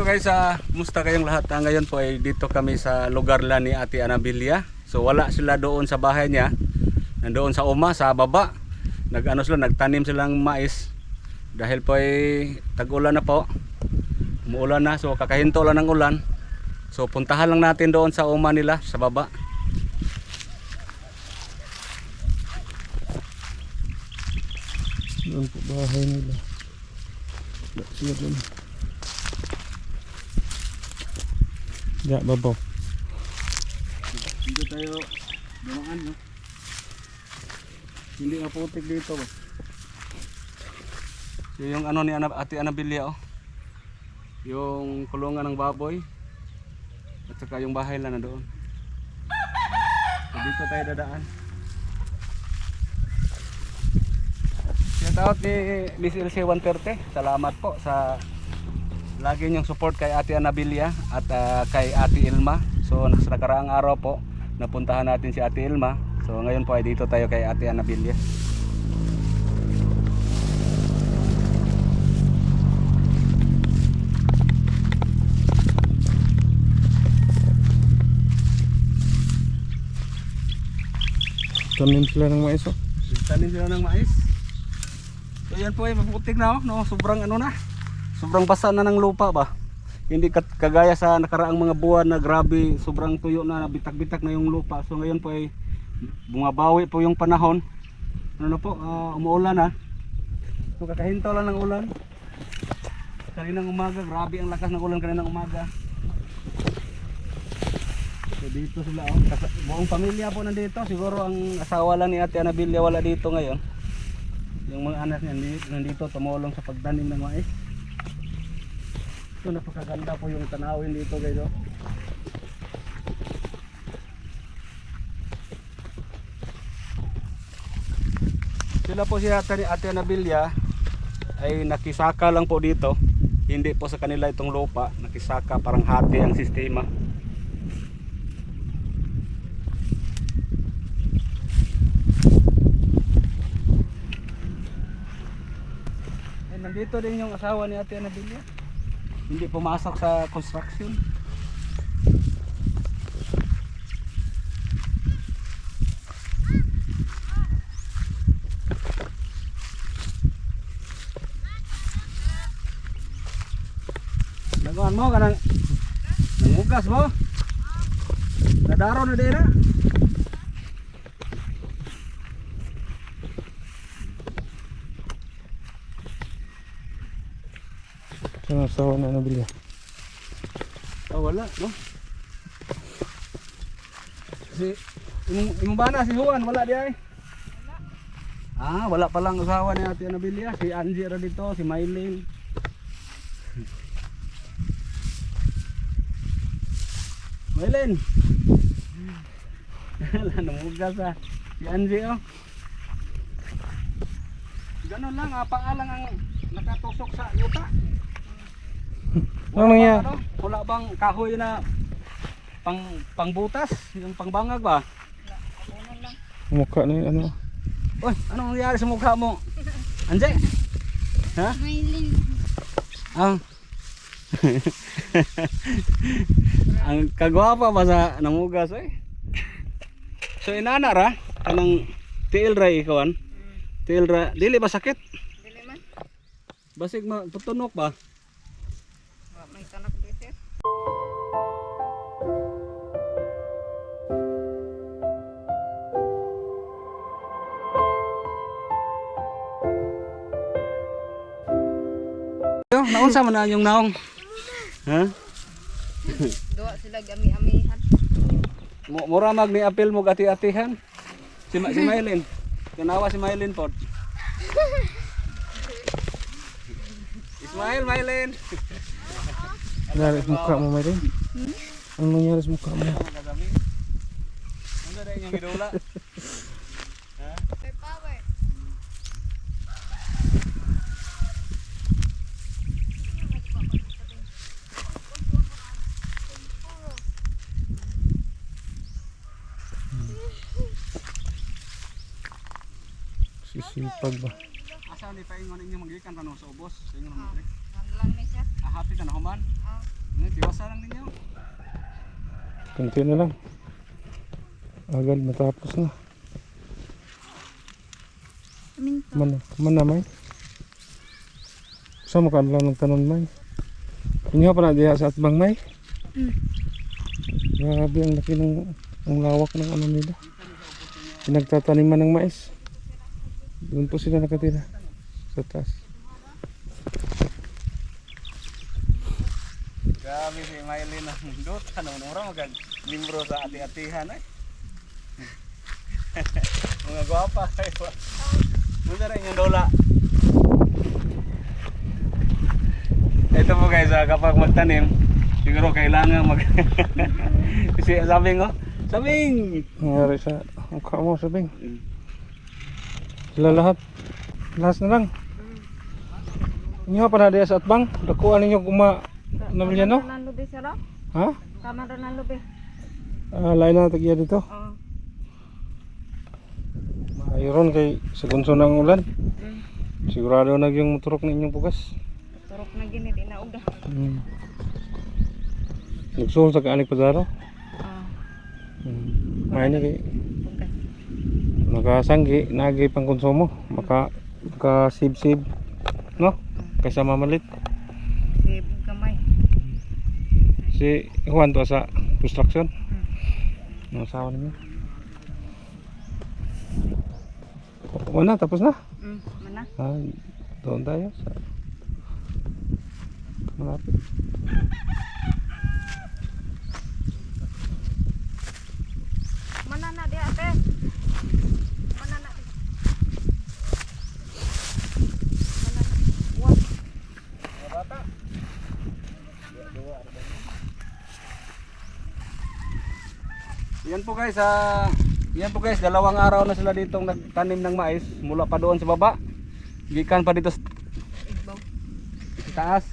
Hello guys, ah, musta kayong lahat? Ah, ngayon po ay dito kami sa lugar la ni Ate Anabilia. So wala sila doon sa bahay niya. Nandoon sa uma, sa baba. Nag-ano sila, nagtanim silang mais. Dahil po ay tag-ulan na po. Umuulan na, so kakahinto lang ng ulan. So puntahan lang natin doon sa uma nila, sa baba. Doon po bahay nila. Wala sila doon. Ya, babaw. Dito tayo dumaan, no? Hindi nga dito ba? So yung ano ni Ana, Ate Anabilia, oh. Yung kulungan ng baboy. At saka yung bahay na doon. So dito tayo dadaan. Shout out ni Miss LC 130. Salamat po sa lagi niyong support kay Ate Anabilia at ah, kay Ate Ilma. So sa nakaraang araw po, napuntahan natin si Ate Ilma. So ngayon po ay dito tayo kay Ate Anabilia. Tanim sila ng mais oh. Tanim sila ng mais. So yan po ay maputik na oh, no? Sobrang ano na. Sobrang basa na ng lupa ba. Hindi kagaya sa nakaraang mga buwan na grabe, sobrang tuyo na, bitak-bitak na yung lupa. So ngayon po ay bumabawi po yung panahon. Ano na po, ah, umuulan na. So kakahinto lang ng ulan. Kaninang umaga, grabe ang lakas ng ulan kaninang umaga. So dito sila oh. Buong pamilya po nandito. Siguro ang asawa lang ni Ate Anabilia wala dito ngayon. Yung mga anak niya nandito tumulong sa pagdanim ng mais. So napakaganda po yung tanawin dito guys oh. Sila po si Ate, Ate Anabilia ay nakisaka lang po dito. Hindi po sa kanila itong lupa. Nakisaka parang hati ang sistema. Eh, nandito din yung asawa ni Ate Anabilia. Hindi pumasok sa construction. Nagawan mo kanang nangugas mo. Nadaro na din na. Sa nasawa na nabili. Oh, wala, no? Si yung, yung bana si Juan wala di ay. Ah, wala pa lang asawa ni Ate Anabilia, si Angie ra dito, si Mylene. Mylene. Wala namugas ah. Si Angie oh. Ganun lang, ah, paa lang ang nakatusok sa yuta. Ano nangyari? Ano? Wala bang kahoy na pang pangbutas, yung pangbangag ba? Mukha na yung ano. Uy, anong nangyari sa mukha mo? Anje? Ha? Maylin. Ang Ang kagwapa ba sa namugas eh? So inana ra kanang tiil ra ikawan. Tiil ra dili ba sakit? Dili man. Basig ma tutunok ba? Yo, naunsa man na yung naong? Ha? Duwa sila gami-amihan. Mu- Mura mag ni apil mo gati-atihan. Si Ma- si Maylin. Kanawa si Maylin pod. Ismail Maylin. Nangyari sa mukha mo, Mayrin? Ano nangyari sa mukha mo? Ano na yung idula? Kay Sisipag ba? Asa ni paingon ninyo magikan tanong sa ubos? Sa inyo mga Ano lang ni sir. happy ka na human. Ah, Ngayon, tiwasa lang ninyo. Kunti na lang. Agad matapos na. minto. Man, man na may. Sa mo lang ng tanon may. Inyo pa na diha sa atbang may. Hmm. Grabe ang laki ng ang lawak ng ano nila. Pinagtataniman ng mais. Doon po sila nakatira. Sa taas. Grabe si Maylin ang dot. Ano, mura magag limbro sa ati-atihan eh. Mga gwapa kayo. Muna rin yung lola. Ito po guys, ah, kapag magtanim, siguro kailangan mag... Kasi sabing oh, sabing! Nangyari sa mukha mo sabing. Sila lahat. Last na lang. Inyo pa na diha sa atbang. Dakuan ninyo kuma namilya no? Sira. Ha? Kamar na lubi. Ah, lain na tagya dito. Oh. Mayroon kay sa gunso ng ulan. Mm. Sigurado na yung motorok na inyong bugas. Turok na gini di na uga. Hmm. Nagsuhol sa kaanik padaro. Ah, Hmm. May na kay. Nakasanggi, nagay pang konsumo. Maka, maka sib-sib. No? Kaysa mamalit. Si gamay. Si Juan to sa construction. Ang asawa niya. Wala, tapos na. Mm, mana? Ah, doon tayo sa malapit. Mana na di ate? Mana na di? Mana na? Wah, Yan po guys, ah, yan po guys, dalawang araw na sila ditong nagtanim ng mais mula pa doon sa baba. Gikan pa dito sa taas.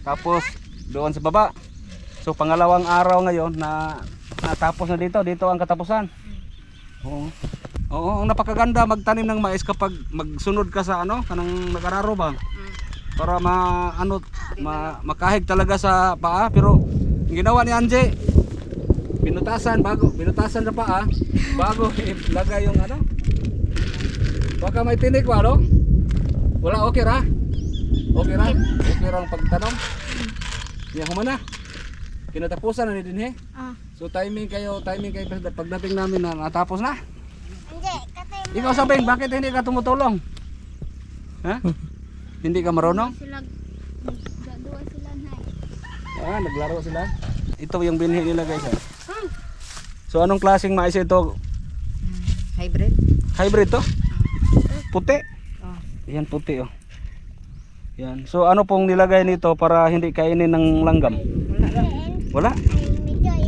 Tapos doon sa baba. So pangalawang araw ngayon na natapos na dito, dito ang katapusan. Oo. Oo, ang napakaganda magtanim ng mais kapag magsunod ka sa ano, kanang nagararo ba? Para ma ano ma, makahig talaga sa paa pero ginawa ni Anje binutasan bago. Binutasan sa paa bago ilagay yung ano. Baka may tinik ba no wala okay ra. Okay ra. Okay ra ang pagtanom yan humana kinatapusan na ni din he Ah, so timing kayo timing kayo. Pagdating namin na natapos na. Ikaw sabihin bakit hindi ka tumutulong? Ha? Hindi ka marunong? Sila dua sila na. Ah, naglaro sila. Ito yung binhi nila guys. ah. So anong klaseng mais ito? Hybrid? Hybrid to? Puti. Oh. Yan puti oh. Yan. So ano pong nilagay nito para hindi kainin ng langgam? Wala. Wala.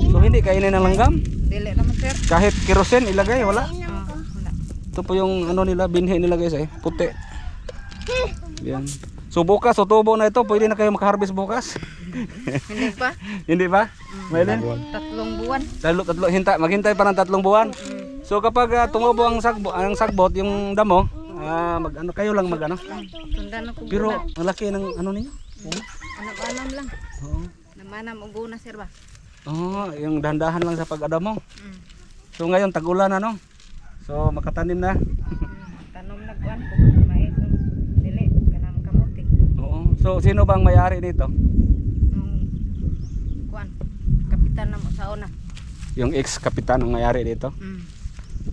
So hindi kainin ng langgam? Dili naman sir. Kahit kerosene ilagay, wala. Ah, wala. Ito po yung ano nila binhi nila guys eh, puti. Yan. So bukas, o tubo na ito, pwede na kayo makaharvest bukas. Hindi pa. hindi ba? Maylin? Tatlong buwan. Tatlo, tatlo, hinta, maghintay pa ng tatlong buwan. So kapag ah, tumubo ang sagbo, ang sagbot, yung damo, ah, mag ano kayo lang mag ano. Pero guna. ang laki ng ano ninyo. Anam-anam lang. Oo. Namanam og guna sir ba? Oh, yung dahan-dahan lang sa pag-adamo. Mm. So ngayon tagulan na no. So makatanim na. Mm. Tanom na kuan ko. Mais. oh. Dili kanang kamote. Oo. So sino bang may-ari nito? Nung kuan. Kapitan na mo sa una. Yung ex-kapitan ang may-ari dito. Mm.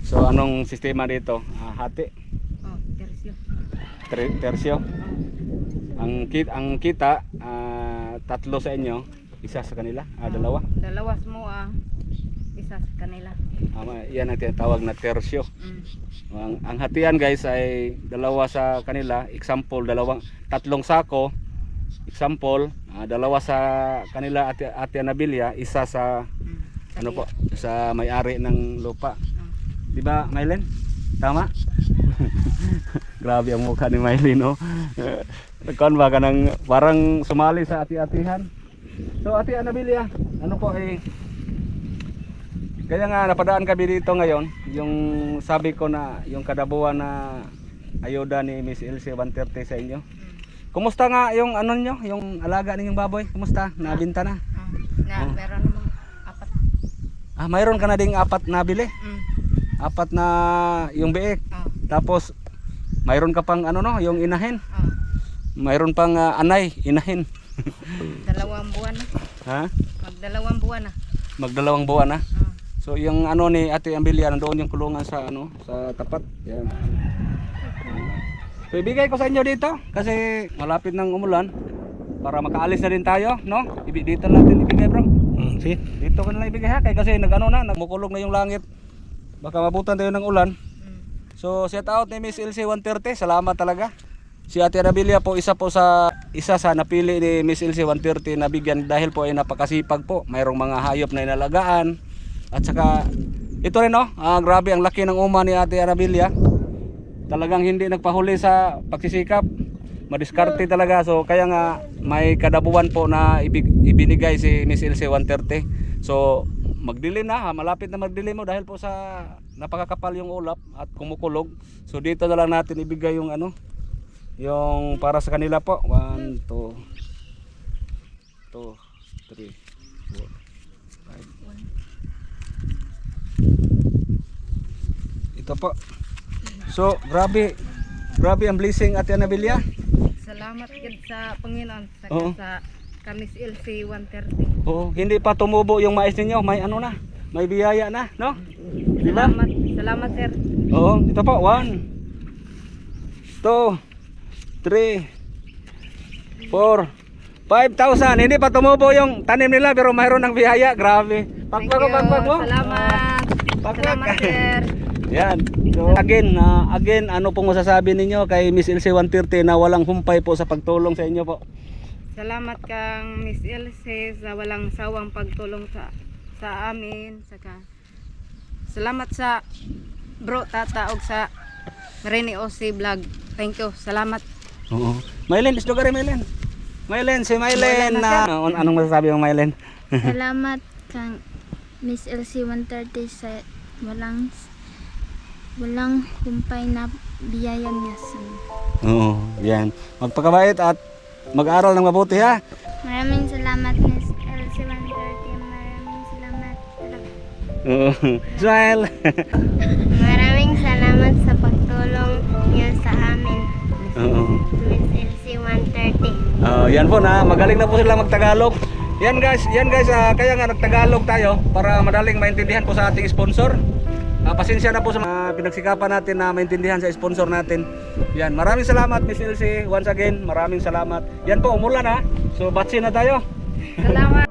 So anong sistema dito? Ah, hati, Oh, tersyo. ter- tersyo. Oh. Ang kit ang kita ah, tatlo sa inyo, isa sa kanila, ah, dalawa. Dalawa mo ah. Sa kanila. Ama, yan ang tinatawag na tersyo. Mm. Ang, ang hatian guys ay dalawa sa kanila, example dalawang tatlong sako. Example, ah, dalawa sa kanila ate, ate Anabilya, isa sa Mm. ano po, sa may-ari ng lupa. Oh. 'Di ba, Mylen? Tama? Grabe ang mukha ni Mylen, no? Nagkuhan ba ka ng parang sumali sa ati-atihan? So, Ate Anabilya, ano po eh, kaya nga napadaan kami dito ngayon, yung sabi ko na yung kadabuan na ayuda ni Miss Elsie 130 sa inyo. Kumusta nga yung ano nyo, yung alaga ninyong baboy? Kumusta? Nabinta na? Ah, na, Oh. meron namang apat. Ah, mayroon ka na ding apat na bili. Mm. Apat na yung biik. Oh, Tapos mayroon ka pang ano no, yung inahin. oh. Mayroon pang ah, anay, inahin. Dalawang buwan na. Ha? Magdalawang buwan na. Magdalawang buwan na. So yung ano ni Ate Ambelia nandoon yung kulungan sa ano, sa tapat. Yan. So ibigay ko sa inyo dito kasi malapit nang umulan para makaalis na rin tayo, no? Ibi dito natin ibigay, bro. Hmm, sige. Dito ko na lang ibigay ha kay kasi nagano na, nagmukulog na yung langit. Baka mabutan tayo ng ulan. Mm. So shout out ni Miss LC 130, salamat talaga. Si Ate Arabilia po isa po sa isa sa napili ni Miss LC 130 na bigyan dahil po ay napakasipag po. Mayroong mga hayop na inalagaan. At saka ito rin no, ah, grabe ang laki ng uma ni Ate Arabilia. Talagang hindi nagpahuli sa pagsisikap. Madiskarte talaga. So kaya nga may kadabuan po na ibig, ibinigay si Miss LC 130. So magdilim na, ha? malapit na magdilim mo dahil po sa napakakapal yung ulap at kumukulog. So dito na lang natin ibigay yung ano, yung para sa kanila po. 1, 2, 2, Ito po. So, grabe. Grabe ang blessing at Anabilia. Salamat gid sa Panginoon sa Oo. sa Kamis LC 130. Oo, hindi pa tumubo yung mais ninyo. May ano na. May biyaya na, no? Di ba? Salamat, salamat sir. Oo, ito po. One, two, three, four, five thousand. Hindi pa tumubo yung tanim nila pero mayroon ng biyaya. Grabe. Thank Pagpag, you. pagpag mo. Salamat. Pagpag. Salamat sir. Yan. So, again, ah, again, ano pong masasabi ninyo kay Miss LC 130 na walang humpay po sa pagtulong sa inyo po? Salamat kang Miss LC sa walang sawang pagtulong sa sa amin saka salamat sa bro tata og sa Rene OC vlog. Thank you. Salamat. Oo. Mylen, isdo ka rin Mylen. Mylen, si Mylen na... na, Ano- anong masasabi mo Mylen? Salamat kang Miss LC 130 sa walang walang humpay na biyaya niya sa. Oo, yan. Magpakabait at mag-aral ng mabuti ha. Maraming salamat Miss LC 130. Maraming salamat. Oo. Smile. Maraming salamat sa pagtulong niyo sa amin. Oo. Miss LC 130. Oh, yan po na, magaling na po sila magtagalog. Yan guys, yan guys, ah, kaya nga nagtagalog tayo para madaling maintindihan po sa ating sponsor. Ah, pasensya na po sa mga pinagsikapan natin na maintindihan sa sponsor natin. Yan, maraming salamat Miss LC. Once again, maraming salamat. Yan po, umulan ha. So, batsi na tayo. Salamat.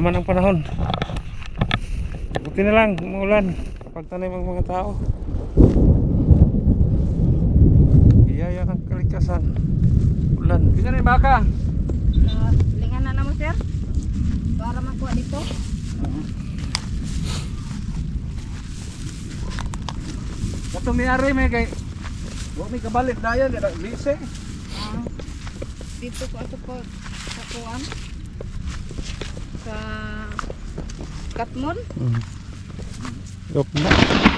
Sama ng panahon. Buti na lang, umulan. Pagtanim ang mga tao. Biyaya ng kalikasan. Ulan. Bisa na yung baka. Uh, lingan na namo sir. Para makuha dito. Katong niyari may kay Huwag may kabalit dayan, kada lise. Ah, dito ko ato ko sa kuan. Sa Katmon. Gop na.